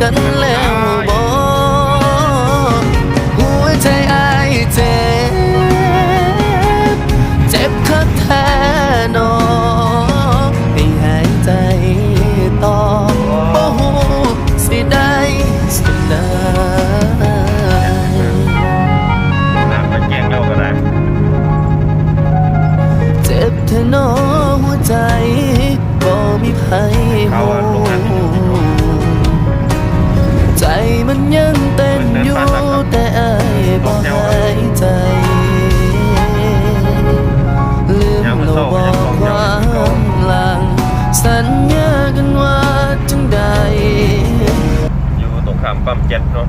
กันแล้วบ่หัวใจอายเจ็บ เจ็บคักแท้นอให้หายใจต่อบ่หูสิได้สิได้น้ำตะเกียงเราก็ได้ เจ็บแท้นอหัวใจัญญากันว่าจังใดอยู่ตรงขามปั๊มเจ็ดเนาะ